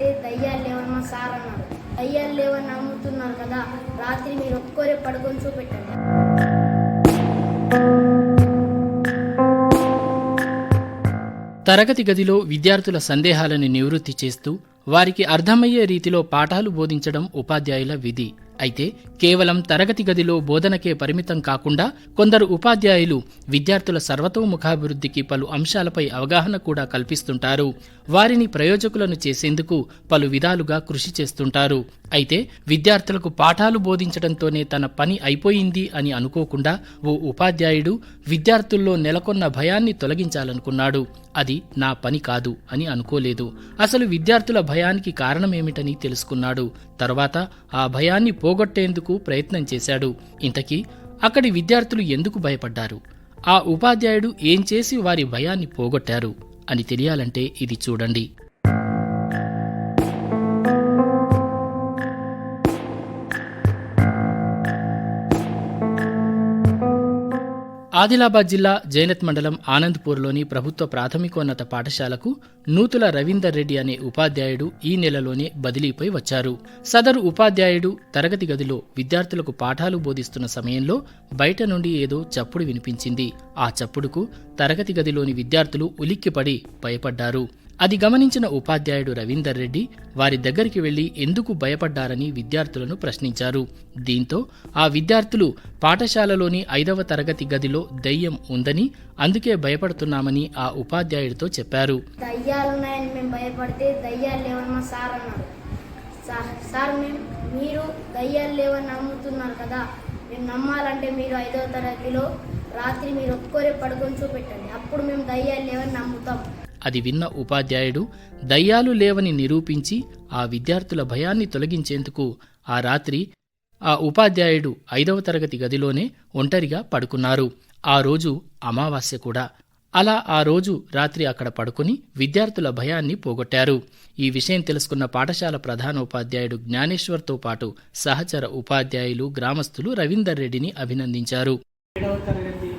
అంటే దయ్యాలు లేవని మా సార్ అన్నారు. దయ్యాలు లేవని నమ్ముతున్నారు కదా రాత్రి మీరు ఒక్కరే పడుకొని చూపెట్టండి. తరగతి గదిలో విద్యార్థుల సందేహాలను నివృత్తి చేస్తూ వారికి అర్థమయ్యే రీతిలో పాఠాలు బోధించడం ఉపాధ్యాయుల విధి. అయితే కేవలం తరగతి గదిలో బోధనకే పరిమితం కాకుండా కొందరు ఉపాధ్యాయులు విద్యార్థుల సర్వతోముఖాభివృద్ధికి పలు అంశాలపై అవగాహన కూడా కల్పిస్తుంటారు. వారిని ప్రయోజకులను చేసేందుకు పలు విధాలుగా కృషి చేస్తుంటారు. అయితే విద్యార్థులకు పాఠాలు బోధించడంతోనే తన పని అయిపోయింది అని అనుకోకుండా ఓ ఉపాధ్యాయుడు విద్యార్థుల్లో నెలకొన్న భయాన్ని తొలగించాలనుకున్నాడు. అది నా పని కాదు అని అనుకోలేదు. అసలు విద్యార్థుల భయానికి కారణమేమిటని తెలుసుకున్నాడు. తర్వాత ఆ భయాన్ని పోగొట్టేందుకు ప్రయత్నం చేశాడు. ఇంతకీ అక్కడి విద్యార్థులు ఎందుకు భయపడ్డారు? ఆ ఉపాధ్యాయుడు ఏం చేసి వారి భయాన్ని పోగొట్టారు? అని తెలియాలంటే ఇది చూడండి. ఆదిలాబాద్ జిల్లా జైనత్ మండలం ఆనంద్పూర్లోని ప్రభుత్వ ప్రాథమికోన్నత పాఠశాలకు నూతుల రవీందర్ రెడ్డి అనే ఉపాధ్యాయుడు ఈ నెలలోనే బదిలీపై వచ్చారు. సదరు ఉపాధ్యాయుడు తరగతి గదిలో విద్యార్థులకు పాఠాలు బోధిస్తున్న సమయంలో బయట నుండి ఏదో చప్పుడు వినిపించింది. ఆ చప్పుడుకు తరగతి గదిలోని విద్యార్థులు ఉలిక్కిపడి భయపడ్డారు. అది గమనించిన ఉపాధ్యాయుడు రవీందర్ రెడ్డి వారి దగ్గరికి వెళ్ళి ఎందుకు భయపడ్డారని విద్యార్థులను ప్రశ్నించారు. దీంతో ఆ విద్యార్థులు పాఠశాలలోని ఐదవ తరగతి గదిలో దయ్యం ఉందని అందుకే భయపడుతున్నామని ఆ ఉపాధ్యాయుడితో చెప్పారు. దయ్యాలు ఉన్నాయని మేము భయపడితే దయ్యాలు లేవని మా సార్ అన్నారు. సార్ మేము మీరు దయ్యాలు లేవని నమ్ముతున్నారు కదా మేము నమ్మాలంటే మీరు ఐదవ తరగతిలో రాత్రి మీరు ఒక్కరే పడుకొని చూపెట్టండి. అప్పుడు మేము దయ్యాలు లేవని నమ్ముతాం. అది విన్న ఉపాధ్యాయుడు దయ్యాలు లేవని నిరూపించి ఆ విద్యార్థుల భయాన్ని తొలగించేందుకు ఆ రాత్రి ఆ ఉపాధ్యాయుడు ఐదవ తరగతి గదిలోనే ఒంటరిగా పడుకున్నారు. ఆ రోజు అమావాస్య కూడా. అలా ఆ రోజు రాత్రి అక్కడ పడుకుని విద్యార్థుల భయాన్ని పోగొట్టారు. ఈ విషయం తెలుసుకున్న పాఠశాల ప్రధానోపాధ్యాయుడు జ్ఞానేశ్వర్తో పాటు సహచర ఉపాధ్యాయులు గ్రామస్తులు రవీందర్ రెడ్డిని అభినందించారు. ఏడవ తరగతి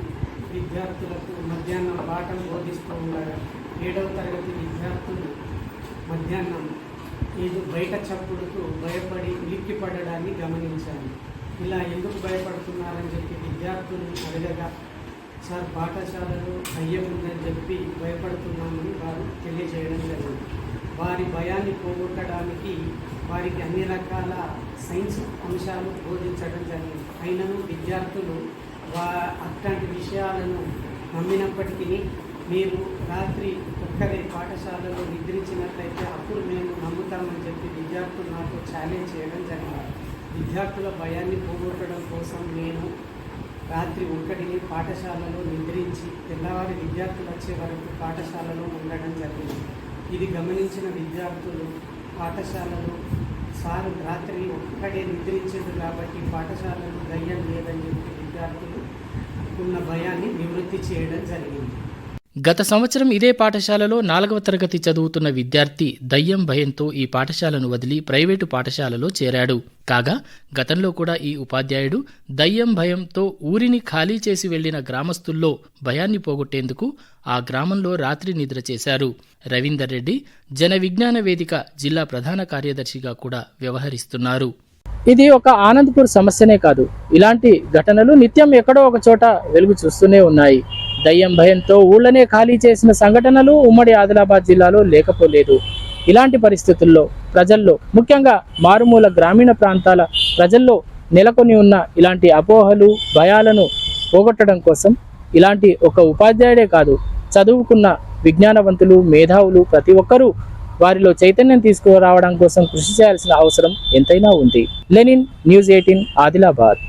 విద్యార్థులకు మధ్యాహ్నం పాఠం బోధిస్తూ ఉండగా ఏడవ తరగతి విద్యార్థులు మధ్యాహ్నం ఏదో బయట చప్పుడుకు భయపడి ఉలిక్కి పడడాన్ని గమనించాను ఇలా ఎందుకు భయపడుతున్నారని చెప్పి విద్యార్థులు అడగగా సార్ పాఠశాలలో అయ్యం ఉందని చెప్పి భయపడుతున్నామని వారు తెలియజేయడం జరిగింది. వారి భయాన్ని పోగొట్టడానికి వారికి అన్ని రకాల సైన్స్ అంశాలు బోధించడం జరిగింది. అయినను విద్యార్థులు వా అట్లాంటి విషయాలను నమ్మినప్పటికీ మేము రాత్రి ఒక్కరే పాఠశాలలో నిద్రించినట్లయితే అప్పుడు మేము నమ్ముతామని చెప్పి విద్యార్థులు నాకు ఛాలెంజ్ చేయడం జరిగింది. విద్యార్థుల భయాన్ని పోగొట్టడం కోసం నేను రాత్రి ఒకటిని పాఠశాలలో నిద్రించి తెల్లవారి విద్యార్థులు వచ్చే వరకు పాఠశాలలో ఉండడం జరిగింది. ఇది గమనించిన విద్యార్థులు పాఠశాలలో సారు రాత్రి ఒక్కడే నిద్రించేది కాబట్టి పాఠశాలలో దయ్యం లేదని చెప్పి విద్యార్థులు ఉన్న భయాన్ని నివృత్తి చేయడం జరిగింది. గత సంవత్సరం ఇదే పాఠశాలలో నాలుగవ తరగతి చదువుతున్న విద్యార్థి దయ్యం భయంతో ఈ పాఠశాలను వదిలి ప్రైవేటు పాఠశాలలో చేరాడు. కాగా గతంలో కూడా ఈ ఉపాధ్యాయుడు దయ్యం భయంతో ఊరిని ఖాళీ చేసి వెళ్ళిన గ్రామస్తుల్లో భయాన్ని పోగొట్టేందుకు ఆ గ్రామంలో రాత్రి నిద్ర చేశారు. రవీందర్ రెడ్డి జన విజ్ఞాన వేదిక జిల్లా ప్రధాన కార్యదర్శిగా కూడా వ్యవహరిస్తున్నారు. ఇది ఒక ఆనందపూర్ సమస్యనే కాదు. ఇలాంటి ఘటనలు నిత్యం ఎక్కడో ఒక చోట వెలుగు చూస్తూనే ఉన్నాయి. దయ్యం భయంతో ఊళ్ళనే ఖాళీ చేసిన సంఘటనలు ఉమ్మడి ఆదిలాబాద్ జిల్లాలో లేకపోలేదు. ఇలాంటి పరిస్థితుల్లో ప్రజల్లో ముఖ్యంగా మారుమూల గ్రామీణ ప్రాంతాల ప్రజల్లో నెలకొని ఉన్న ఇలాంటి అపోహలు భయాలను పోగొట్టడం కోసం ఇలాంటి ఒక ఉపాధ్యాయుడే కాదు చదువుకున్న విజ్ఞానవంతులు మేధావులు ప్రతి ఒక్కరూ వారిలో చైతన్యం తీసుకురావడం కోసం కృషి చేయాల్సిన అవసరం ఎంతైనా ఉంది. Lenin news eighteen Adilabad.